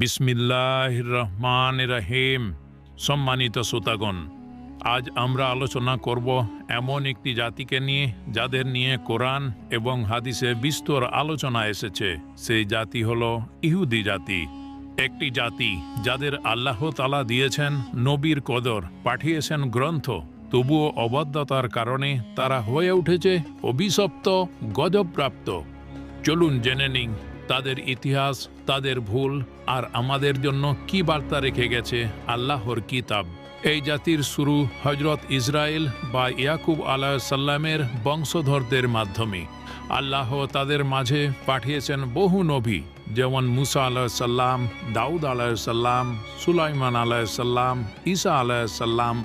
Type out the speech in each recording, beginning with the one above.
বিসমিল্লাহ রহমান রহিম সম্মানিত শ্রোতাগণ, আজ আমরা আলোচনা করব এমন একটি জাতিকে নিয়ে, যাদের নিয়ে কোরআন এবং হাদিসে বিস্তর আলোচনা এসেছে। সেই জাতি হল ইহুদি জাতি। একটি জাতি যাদের আল্লাহ তালা দিয়েছেন নবীর কদর, পাঠিয়েছেন গ্রন্থ। তবুও অবাধ্যতার কারণে তারা হয়ে উঠেছে অভিশপ্ত, গজবপ্রাপ্ত। চলুন জেনে নিন তাদের ইতিহাস, তাদের ভুল আর আমাদের জন্য কি বার্তা রেখে গেছে আল্লাহর কিতাব। এই জাতির শুরু হজরত ইসরায়েল বা ইয়াকুব আলাহ সাল্লামের বংশধরদের মাধ্যমে। আল্লাহ তাদের মাঝে পাঠিয়েছেন বহু নবী, যেমন মুসা আলাহ সাল্লাম দাউদ আলাহ সাল্লাম সুলাইমান আলাহ সাল্লাম ঈসা আলাহ সাল্লাম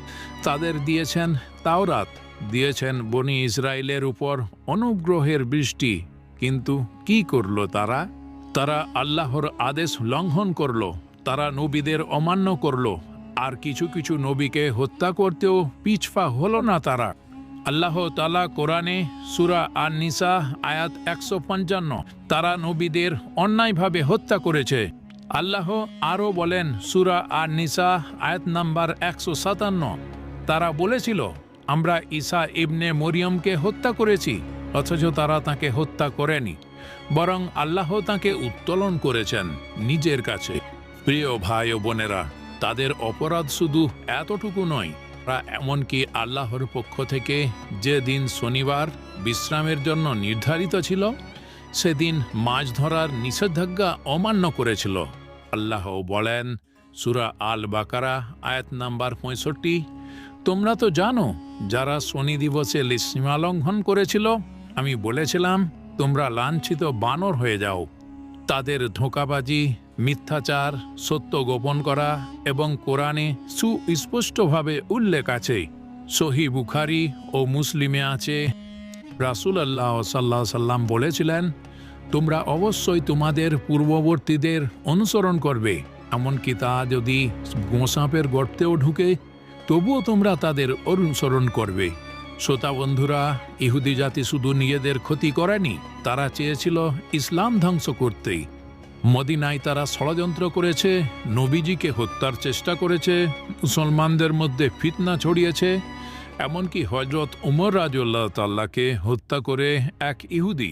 তাদের দিয়েছেন তাওরাত, দিয়েছেন বনি ইসরায়েলের উপর অনুগ্রহের বৃষ্টি। কিন্তু কি করল তারা? তারা আল্লাহর আদেশ লঙ্ঘন করল, তারা নবীদের অমান্য করল, আর কিছু কিছু নবীকে হত্যা করতেও পিছফা হলো না তারা। আল্লাহ তালা কোরআনে সুরা আর নিসা আয়াত একশো পঞ্চান্ন, তারা নবীদের অন্যায়ভাবে হত্যা করেছে। আল্লাহ আরও বলেন, সুরা আর নিসা আয়াত নাম্বার একশো সাতান্ন, তারা বলেছিল, আমরা ঈসা ইবনে মরিয়মকে হত্যা করেছি অথচ তারা তাকে হত্যা করেনি, বরং আল্লাহ তাকে উত্তোলন করেছেন নিজের কাছে। প্রিয় ভাই ও বোনেরা, তাদের অপরাধ শুধু এতটুকু নয়, তারা এমনকি আল্লাহর পক্ষ থেকে যে দিন শনিবার বিশ্রামের জন্য নির্ধারিত ছিল, সেদিন মাছ ধরার নিষেধাজ্ঞা অমান্য করেছিল। আল্লাহ বলেন, সুরা আল বাকারা আয়াত নাম্বার পঁয়ষট্টি, তোমরা তো জানো, যারা শনি দিবসে সীমা লঙ্ঘন করেছিল আমি বলেছিলাম, তোমরা লাঞ্ছিত বানর হয়ে যাও। তাদের ধোঁকাবাজি, মিথ্যাচার, সত্য গোপন করা এবং কোরআনে সুস্পষ্টভাবে উল্লেখ আছে। সহি বুখারি ও মুসলিমে আছে। রাসুল আল্লাহ সাল্লাহ সাল্লাম বলেছিলেন, তোমরা অবশ্যই তোমাদের পূর্ববর্তীদের অনুসরণ করবে, এমনকি তা যদি গোসাপের গর্তেও ঢুকে, তবুও তোমরা তাদের অনুসরণ করবে। শ্রোতা বন্ধুরা, ইহুদি জাতি শুধু নিজেদের ক্ষতি করেনি, তারা চেয়েছিল ইসলাম ধ্বংস করতেই। মদিনায় তারা ষড়যন্ত্র করেছে, নবীজিকে হত্যার চেষ্টা করেছে, মুসলমানদের মধ্যে ফিতনা ছড়িয়েছে, এমনকি হজরত উমর রাজুল্লাহ তাল্লাহকে হত্যা করে এক ইহুদি,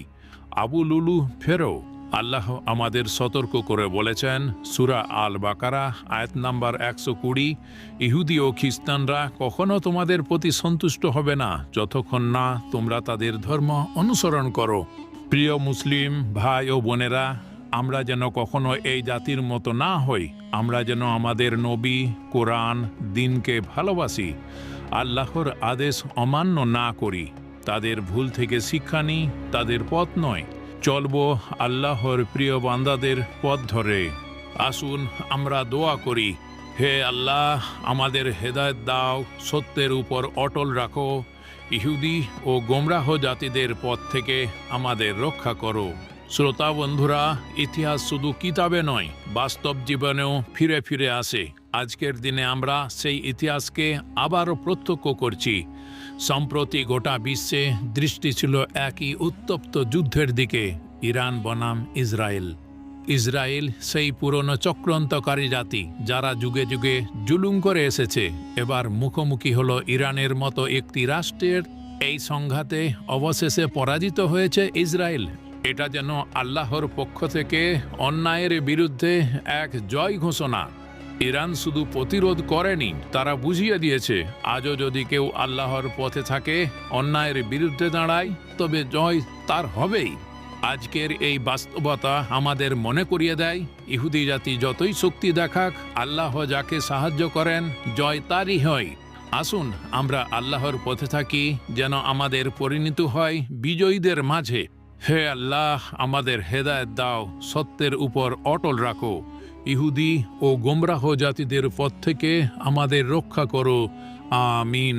আবু লুলু ফেরো আল্লাহ আমাদের সতর্ক করে বলেছেন, সুরা আল বাকারা আয়াত নাম্বার একশো কুড়ি, ইহুদি ও খ্রিস্টানরা কখনো তোমাদের প্রতি সন্তুষ্ট হবে না, যতক্ষণ না তোমরা তাদের ধর্ম অনুসরণ করো। প্রিয় মুসলিম, ভাই ও বোনেরা, আমরা যেন কখনো এই জাতির মতো না হই, আমরা যেন আমাদের নবী, কোরআন, দিনকে ভালোবাসি, আল্লাহর আদেশ অমান্য না করি। তাদের ভুল থেকে শিক্ষা নিই, তাদের পথ নয়। চলবো আল্লাহর প্রিয় বান্দাদের পথ ধরে। আসুন আমরা দোয়া করি, হে আল্লাহ, আমাদের হেদায়ত দাও, সত্যের উপর অটল রাখো, ইহুদি ও গোমরাহ জাতিদের পথ থেকে আমাদের রক্ষা করো। শ্রোতা বন্ধুরা, ইতিহাস শুধু কিতাবে নয়, বাস্তব জীবনেও ফিরে ফিরে আসে। আজকের দিনে আমরা সেই ইতিহাসকে আবারও প্রত্যক্ষ করছি। সম্প্রতি গোটা বিশ্বে দৃষ্টি ছিল একই উত্তপ্ত যুদ্ধের দিকে, ইরান বনাম ইসরায়েল। ইসরায়েল সেই পুরনো চক্রান্তকারী জাতি, যারা যুগে যুগে জুলুম করে এসেছে। এবার মুখোমুখি হলো ইরানের মতো একটি রাষ্ট্রের। এই সংঘাতে অবশেষে পরাজিত হয়েছে ইসরায়েল। এটা যেন আল্লাহর পক্ষ থেকে অন্যায়ের বিরুদ্ধে এক জয় ঘোষণা। ইরান শুধু প্রতিরোধ করেনি, তারা বুঝিয়ে দিয়েছে, আজও যদি কেউ আল্লাহর পথে থাকে, অন্যায়ের বিরুদ্ধে দাঁড়ায়, তবে জয় তার হবেই। আজকের এই বাস্তবতা আমাদের মনে করিয়ে দেয়, ইহুদি জাতি যতই শক্তি দেখাক, আল্লাহ যাকে সাহায্য করেন, জয় তারই হয়। আসুন, আমরা আল্লাহর পথে থাকি, যেন আমাদের পরিণত হয় বিজয়ীদের মাঝে। হে আল্লাহ, আমাদের হেদায়ত দাও, সত্যের উপর অটল রাখো। ইহুদি ও গোমরাহ জাতিদের পথ থেকে আমাদের রক্ষা করো। আমিন।